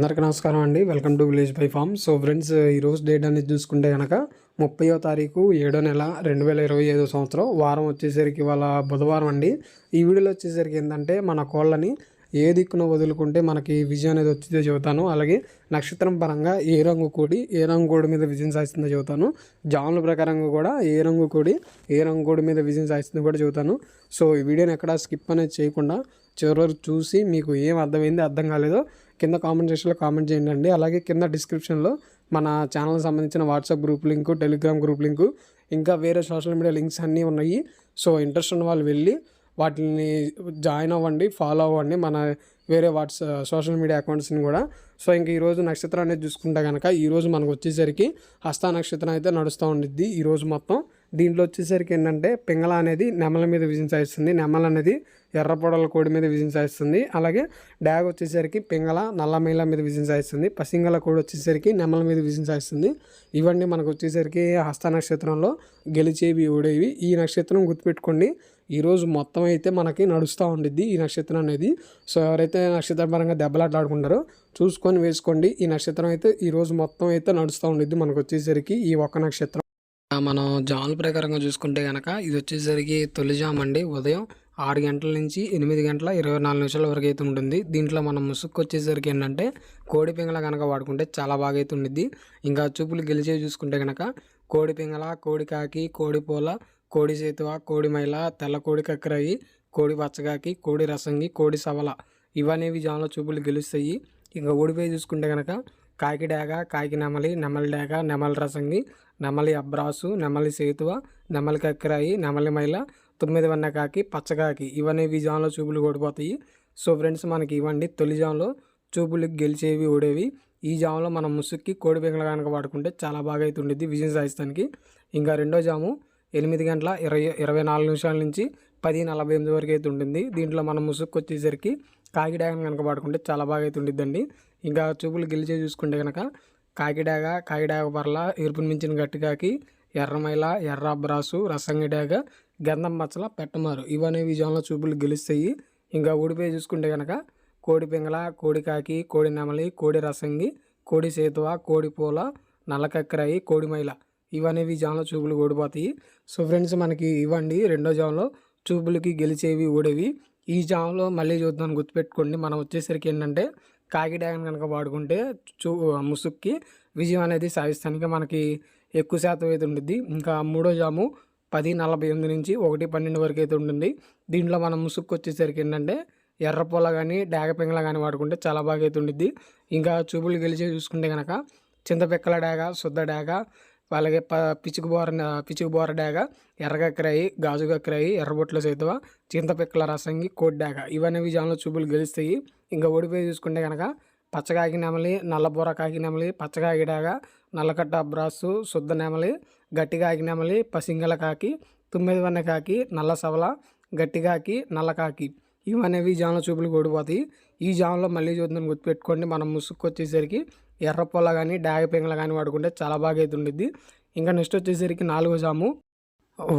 అందరికీ నమస్కారం అండి. Welcome to village by farm. So friends ఈరోజు డేట్ అనేది చూసుకుంటే కనుక ముప్పయో తారీఖు ఏడో నెల రెండు వేల ఇరవై ఐదో సంవత్సరం. వారం వచ్చేసరికి వాళ్ళ బుధవారం అండి. ఈ వీడియోలో వచ్చేసరికి ఏంటంటే మన కోళ్ళని ఏ దిక్కున వదులుకుంటే మనకి విజయం అనేది వచ్చిందో చెబుతాను. అలాగే నక్షత్రం పరంగా ఏ రంగు కోడి ఏ రంగు కోడి మీద విజయం సాధిస్తుందో చెబుతాను. జాముల ప్రకారంగా కూడా ఏ రంగు కోడి ఏ రంగు కోడి మీద విజయం సాధిస్తుందో కూడా చెబుతాను. సో ఈ వీడియోని ఎక్కడ స్కిప్ అనేది చేయకుండా చివరి చూసి మీకు ఏం అర్థమైంది అర్థం కాలేదో కింద కామెంట్ సెక్షన్లో కామెంట్ చేయండి అండి అలాగే కింద డిస్క్రిప్షన్లో మన ఛానల్కి సంబంధించిన WhatsApp group link Telegram group link ఇంకా వేరే సోషల్ మీడియా లింక్స్ అన్నీ ఉన్నాయి. సో ఇంట్రెస్ట్ ఉన్న వాళ్ళు వెళ్ళి వాటిని జాయిన్ అవ్వండి ఫాలో అవ్వండి. మన వేరే వాట్స్ సోషల్ మీడియా అకౌంట్స్ని కూడా. సో ఇంక ఈరోజు నక్షత్రం అనేది చూసుకుంటే కనుక ఈరోజు మనకు వచ్చేసరికి హస్త నక్షత్రం అయితే నడుస్తూ ఉండిద్ది. ఈరోజు మొత్తం దీంట్లో వచ్చేసరికి ఏంటంటే పింగళ అనేది నెమల మీద విజయం సాధిస్తుంది నెమల అనేది ఎర్ర పొడల కోడి మీద విజయం సాధిస్తుంది అలాగే డ్యాగ్ వచ్చేసరికి పింగళ నల్లమేల మీద విజయం సాధిస్తుంది పసింగల కోడి వచ్చేసరికి నెమల మీద విజయం సాధిస్తుంది ఇవన్నీ మనకు వచ్చేసరికి హస్త నక్షత్రంలో గెలిచేవి ఓడేవి ఈ నక్షత్రం గుర్తుపెట్టుకోండి. ఈరోజు మొత్తం అయితే మనకి నడుస్తూ ఉండిద్ది ఈ నక్షత్రం అనేది. సో ఎవరైతే నక్షత్రపరంగా దెబ్బలాట్లాడుకుంటారో చూసుకొని వేసుకోండి. ఈ నక్షత్రం అయితే ఈరోజు మొత్తం అయితే నడుస్తూ ఉండిద్ది మనకు వచ్చేసరికి ఈ ఒక్క నక్షత్రం. మనం జాముల ప్రకారంగా చూసుకుంటే కనుక ఇది వచ్చేసరికి తొలి జాము అండి. ఉదయం ఆరు గంటల నుంచి ఎనిమిది గంటల ఇరవై నాలుగు నిమిషాల వరకు అయితే ఉంటుంది. దీంట్లో మనం ముసుక్కు వచ్చేసరికి ఏంటంటే కోడి పింగళ కనుక వాడుకుంటే చాలా బాగా అయితే ఉండిద్ది. ఇంకా చూపులు గెలిచేవి చూసుకుంటే కనుక కోడి పింగళ కోడి కాకి కోడి పూల కోడి సేతువ కోడి మైల తెల్ల కోడి కక్కరాయి కోడి పచ్చగాకి కోడి రసంగి కోడి సవల ఇవనేవి జాములో చూపులు గెలుస్తాయి. ఇంకా ఓడిపోయి చూసుకుంటే కనుక కాకి డాగ కాకి నెమలి నెమలి డాగ నెమలి రసంగి నెమలి అబ్రాసు నెమలి సేతువ నెమలి కక్కరాయి నెమలి మైల తొమ్మిది వన్న కాకి పచ్చకాకి ఇవనేవి జాన్లో చూపులు ఓడిపోతాయి సో ఫ్రెండ్స్ మనకి ఇవ్వండి తొలి జాన్లో చూపులు గెలిచేవి ఓడేవి ఈ జాములో మనం ముసుక్కి కోడి పింగళ కనుక వాడుకుంటే చాలా బాగా అయితే ఉండేది విజయం సాధిస్తానికి. ఇంకా రెండో జాము ఎనిమిది గంటల ఇరవై ఇరవై నాలుగు నిమిషాల నుంచి పది నలభై ఎనిమిది వరకు అయితే ఉంటుంది దీంట్లో మనం ముసుక్కు వచ్చేసరికి కాకిడాగను కనుక వాడుకుంటే చాలా బాగా అయితే ఉండిద్దండి. ఇంకా చూపులు గెలిచే చూసుకుంటే కనుక కాకిడాగ కాకిడాగ పర్ల ఎరుపుని మించిన గట్టికాకి ఎర్రమైల ఎర్ర అబ్రాసు రసంగిడాగ గంధం మచ్చల పెట్టమారు. ఇవన్నీ విజయంలో చూపులు గెలుస్తాయి. ఇంకా ఊడిపోయి చూసుకుంటే కనుక కోడి పింగళ కోడి కాకి కోడి నెమలి కోడి రసంగి కోడి సేతువ కోడి పూల నల్లకక్కరాయి కోడి మైల. ఇవనేవి జామ్లో చూపులు ఓడిపోతాయి సో ఫ్రెండ్స్ మనకి ఇవ్వండి రెండో జామ్లో చూపులకి గెలిచేవి ఓడేవి ఈ జామ్లో మళ్ళీ చూద్దాం గుర్తుపెట్టుకోండి. మనం వచ్చేసరికి ఏంటంటే కాకి డ్యాగన్ కనుక వాడుకుంటే చూ ముసుక్కి విజయం అనేది సాధిస్తానికి మనకి ఎక్కువ శాతం అయితే ఉంటుంది ఇంకా మూడో జాము పది నలభై ఎనిమిది నుంచి ఒకటి పన్నెండు వరకు అయితే ఉంటుంది. దీంట్లో మనం ముసుక్కు వచ్చేసరికి ఏంటంటే ఎర్రపూల కానీ డాగ కానీ వాడుకుంటే చాలా బాగా అయితే ఉండిద్ది. ఇంకా చూపులు గెలిచి చూసుకుంటే కనుక చింతపిక్కల డాగ శుద్ధ డాగ అలాగే ప పిచ్చుకు బోర పిచ్చుకు బోర డాగ ఎర్రగక్కరాయి గాజుగక్కరాయి ఎర్రబొట్ల సేతువ చింతపిక్కల రసంగి కోడ్డాగ ఇవన్నీ విజయంలో చూపులు గెలుస్తాయి. ఇంకా ఓడిపోయి చూసుకుంటే కనుక పచ్చకాకి నెమలి నల్లబూర కాకి నెమలి పచ్చకాకి డాగ నల్లకట్ట అబ్రాసు శుద్ధ నెమలి గట్టి కాకి నెమలి పసింగల కాకి తొమ్మిది వన్న కాకి నల్ల సవల గట్టి కాకి నల్ల కాకి. ఇవనేవి జాముల చూపులు ఓడిపోతాయి. ఈ జాములో మళ్ళీ చూద్దాం గుర్తుపెట్టుకోండి. మనం ముసుక్కు వచ్చేసరికి ఎర్ర కానీ డాగ పింగళ కానీ వాడుకుంటే చాలా బాగా అయితే ఉండిద్ది ఇంకా నెక్స్ట్ వచ్చేసరికి నాలుగో జాము.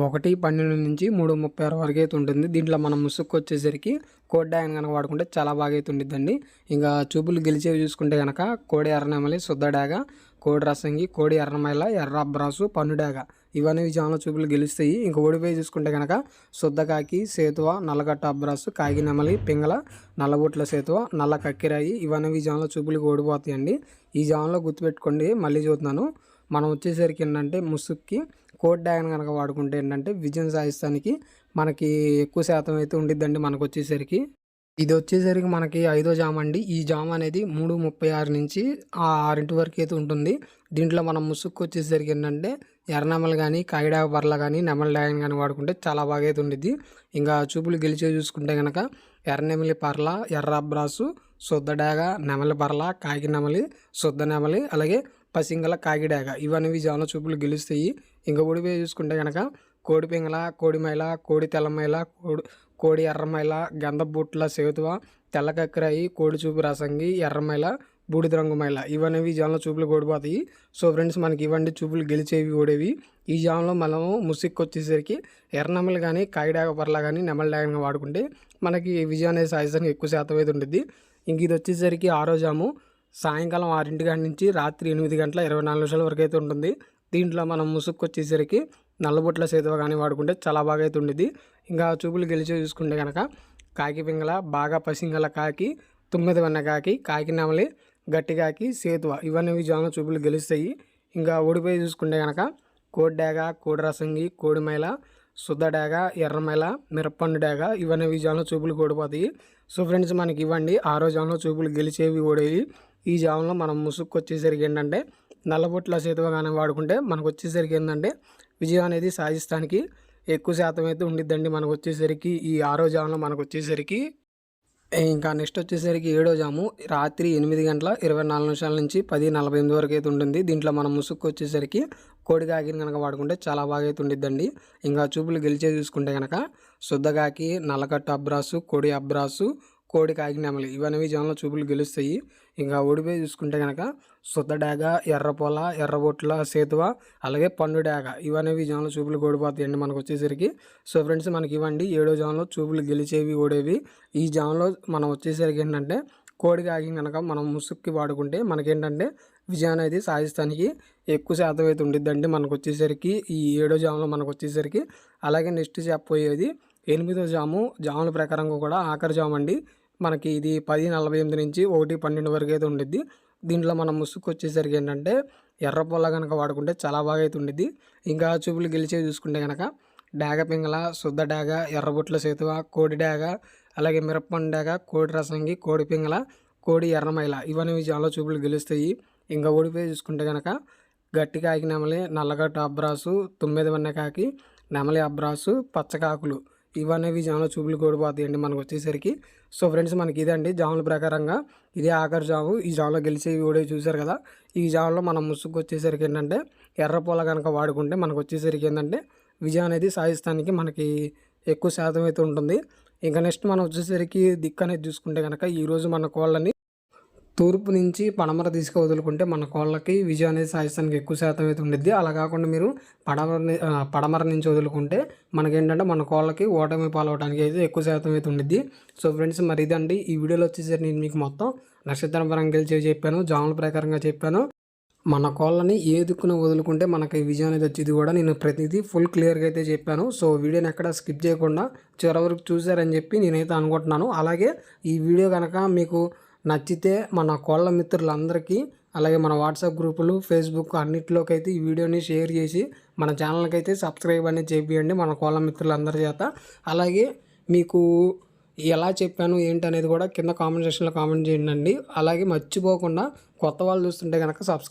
ఒకటి పన్నెండు నుంచి మూడు ముప్పై ఆరు వరకు అయితే ఉంటుంది. దీంట్లో మనం ముసుక్కు వచ్చేసరికి కోడి డాగన్ కనుక వాడుకుంటే చాలా బాగా అయితే ఉండిద్దండి. ఇంకా చూపులు గెలిచేవి చూసుకుంటే కనుక కోడి ఎర్రనెమలి శుద్ధడాగ కోడి రసంగి కోడి ఎర్రమైల ఎర్ర అబ్రాసు పన్నుడాగ ఇవన్నీ విజయంలో చూపులు గెలుస్తాయి. ఇంకా ఓడిపోయి చూసుకుంటే కనుక శుద్ధకాకి సేతువ నల్లగట్ట అబ్రాసు కాగినెమలి పింగళ నల్లబొట్ల సేతువ నల్ల కక్కిరాయి ఇవన్నీ విజయంలో చూపులకు ఓడిపోతాయండి. ఈ జామంలో గుర్తుపెట్టుకోండి. మళ్ళీ చూస్తున్నాను మనం వచ్చేసరికి ఏంటంటే ముసుక్కి కోడ్ డ్యాగన్ కనుక వాడుకుంటే ఏంటంటే విజయం సాధిస్తానికి మనకి ఎక్కువ శాతం అయితే ఉండిద్దండి మనకు వచ్చేసరికి. ఇది వచ్చేసరికి మనకి ఐదో జామ అండి. ఈ జామ్ అనేది మూడు ముప్పై ఆరు నుంచి ఆ ఆరింటి వరకు అయితే ఉంటుంది. దీంట్లో మనం ముసుక్కు వచ్చేసరికి ఏంటంటే ఎర్రనెమలు కానీ కాగిడా బర్ల కానీ నెమల డ్యాగన్ కానీ వాడుకుంటే చాలా బాగా అయితే ఉండిద్ది. ఇంకా చూపులు గెలిచే చూసుకుంటే కనుక ఎర్రనెమలి పర్ల ఎర్ర అబ్రాసు శుద్ధ డాగ నెమలి బరల కాకి నెమలి శుద్ధ నెమలి అలాగే పసింగల కాకిడాగ ఇవన్నీ జాన చూపులు గెలుస్తాయి. ఇంకా ఓడిపోయి చూసుకుంటే కనుక కోడి పింగల కోడి మైల కోడి తెల్లమైల కోడి కోడి ఎర్రమైల గంధబుట్ల సేతువ తెల్ల కక్కరాయి కోడి చూపు రసంగి ఎర్రమైల బూడిద రంగు మైల. ఇవన్నీ జామ్లో చూపులు ఓడిపోతాయి సో ఫ్రెండ్స్ మనకి ఇవ్వండి చూపులు గెలిచేవి ఓడేవి. ఈ జాన్లో మనము ముసిక్కి వచ్చేసరికి ఎర్రనెమలు కానీ కాకిడాగ పర్ల కానీ నెమల డాగని వాడుకుంటే మనకి విజయం అనేది సాధించడానికి ఎక్కువ శాతం అయితే ఉంటుంది ఇంక ఇది వచ్చేసరికి ఆరో జాము. సాయంకాలం ఆరింటి కాడి నుంచి రాత్రి ఎనిమిది గంటల ఇరవై నాలుగు నిమిషాల వరకు అయితే ఉంటుంది. దీంట్లో మనం ముసుక్కు వచ్చేసరికి నల్లబొట్ల సేతువ కానీ వాడుకుంటే చాలా బాగా అయితే ఉండేది ఇంకా చూపులు గెలిచి చూసుకుంటే కనుక కాకి పింగళ బాగా పసింగల కాకి తొమ్మిది వన్న కాకి కాకి నమలి గట్టి కాకి సేతువ ఇవన్నీ జాన చూపులు గెలుస్తాయి. ఇంకా ఓడిపోయి చూసుకుంటే కనుక కోడి కోడిరసంగి కోడి రసంగి ఎర్రమెల ఎర్రమైల మిరప్పండు డాగ ఇవన్నీ విజయంలో చూపులు ఓడిపోతాయి సో ఫ్రెండ్స్ మనకి ఇవ్వండి. ఆరో జాములో చూపులు గెలిచేవి ఓడేవి. ఈ జాములో మనం ముసుక్కు వచ్చేసరికి ఏంటంటే నల్లబొట్ల సేతువ కానీ వాడుకుంటే మనకు వచ్చేసరికి ఏంటంటే విజయం అనేది సాధిస్తానికి ఎక్కువ శాతం అయితే ఉండిద్దండి మనకు వచ్చేసరికి ఈ ఆరో జాములో మనకు వచ్చేసరికి ఇంకా నెక్స్ట్ వచ్చేసరికి ఏడో జాము. రాత్రి ఎనిమిది గంటల ఇరవై నాలుగు నిమిషాల నుంచి పది నలభై ఎనిమిది వరకు అయితే ఉంటుంది. దీంట్లో మనం ముసుక్కు వచ్చేసరికి కోడి కాకిని కనుక వాడుకుంటే చాలా బాగా అయితే ఉండిద్దండి ఇంకా చూపులు గెలిచే చూసుకుంటే కనుక శుద్ధగాకి నల్లకట్టు అబ్రాసు కోడి అబ్రాసు కోడి కాకినెమలి ఇవన్నీ జనంలో చూపులు గెలుస్తాయి. ఇంకా ఓడిపోయి చూసుకుంటే కనుక సుద్ద డాగ ఎర్రపొల ఎర్రబొట్ల సేతువ అలాగే పండు డాగ ఇవనేవి జనంలో చూపులు ఓడిపోతాయండి మనకు వచ్చేసరికి. సో ఫ్రెండ్స్ మనకి ఇవ్వండి. ఏడో జనంలో చూపులు గెలిచేవి ఓడేవి. ఈ జనంలో మనం వచ్చేసరికి ఏంటంటే కోడి కాకి కనుక మనం ముసుక్కి వాడుకుంటే మనకేంటంటే విజయం అనేది సాధిస్తానికి ఎక్కువ శాతం అయితే ఉండిద్దండి మనకు వచ్చేసరికి ఈ ఏడో జాములో మనకు వచ్చేసరికి అలాగే నెక్స్ట్ చెప్పబోయేది ఎనిమిదో జాము. జాముల ప్రకారంగా కూడా ఆఖరి జాము అండి మనకి ఇది పది నలభై ఎనిమిది నుంచి ఒకటి పన్నెండు వరకు అయితే ఉండిద్ది. దీంట్లో మనం ముసుగు వచ్చేసరికి ఏంటంటే ఎర్ర పొల్ల కనుక వాడుకుంటే చాలా బాగా అయితే ఉండిద్ది. ఇంకా చూపులు గెలిచే చూసుకుంటే కనుక డాగ పింగళ శుద్ధ డాగ ఎర్రబుట్ల సేతువ కోడి డాగ అలాగే మిరప్పండు డాగ కోడి రసంగి కోడి పింగళ కోడి ఎర్రమైల ఇవన్నీ చాలా చూపులు గెలుస్తాయి. ఇంకా ఓడిపోయి చూసుకుంటే కనుక గట్టి కాకి నెమలి నల్లగట్టు అబ్రాసు తొమ్మిది వన్నకాకి నెమలి అబ్రాసు పచ్చకాకులు ఇవన్నీ జాముల చూపులు కూడిపోతాయండి మనకు వచ్చేసరికి. సో ఫ్రెండ్స్ మనకి ఇదండి జాముల ప్రకారంగా. ఇదే ఆఖరి జాము. ఈ జాములో గెలిచే వీడియో చూసారు కదా. ఈ జాములో మనం ముసుగు వచ్చేసరికి ఏంటంటే ఎర్రపూల కనుక వాడుకుంటే మనకు వచ్చేసరికి ఏంటంటే విజయం అనేది సాధిస్తానికి మనకి ఎక్కువ శాతం అయితే ఉంటుంది. ఇంకా నెక్స్ట్ మనం వచ్చేసరికి దిక్కు అనేది చూసుకుంటే కనుక ఈరోజు మన కోళ్ళని తూర్పు నుంచి పడమర తీసుకు వదులుకుంటే మన కోళ్ళకి విజయం అనేది సాధిస్తానికి ఎక్కువ శాతం అయితే ఉండిద్ది. అలా కాకుండా మీరు పడమర పడమర నుంచి వదులుకుంటే మనకేంటంటే మన కోళ్ళకి ఓటమి పాలవడానికి అయితే ఎక్కువ శాతం అయితే ఉండిద్ది. సో ఫ్రెండ్స్ మరి ఇదండి. ఈ వీడియోలో వచ్చేసరికి నేను మీకు మొత్తం నక్షత్రం పరంగా గెలిచి చెప్పాను జాముల ప్రకారంగా చెప్పాను. మన కోళ్ళని ఏ దిక్కున వదులుకుంటే మనకి విజయం అనేది వచ్చేది కూడా నేను ప్రతిదీ ఫుల్ క్లియర్గా అయితే చెప్పాను. సో వీడియోని ఎక్కడ స్కిప్ చేయకుండా చివరి వరకు చూశారని చెప్పి నేనైతే అనుకుంటున్నాను. అలాగే ఈ వీడియో కనుక మీకు నచ్చితే మన కోళ్ళ మిత్రులందరికీ అలాగే మన వాట్సాప్ గ్రూపులు ఫేస్బుక్ అన్నిటిలోకి అయితే ఈ వీడియోని షేర్ చేసి మన ఛానల్కి అయితే సబ్స్క్రైబ్ అనేది చేపియండి మన కోళ్ళ మిత్రులందరి చేత. అలాగే మీకు ఎలా చెప్పాను ఏంటి అనేది కూడా కింద కామెంట్ సెక్షన్లో కామెంట్ చేయండి అలాగే మర్చిపోకుండా కొత్త వాళ్ళు చూస్తుంటే కనుక సబ్స్క్రైబ్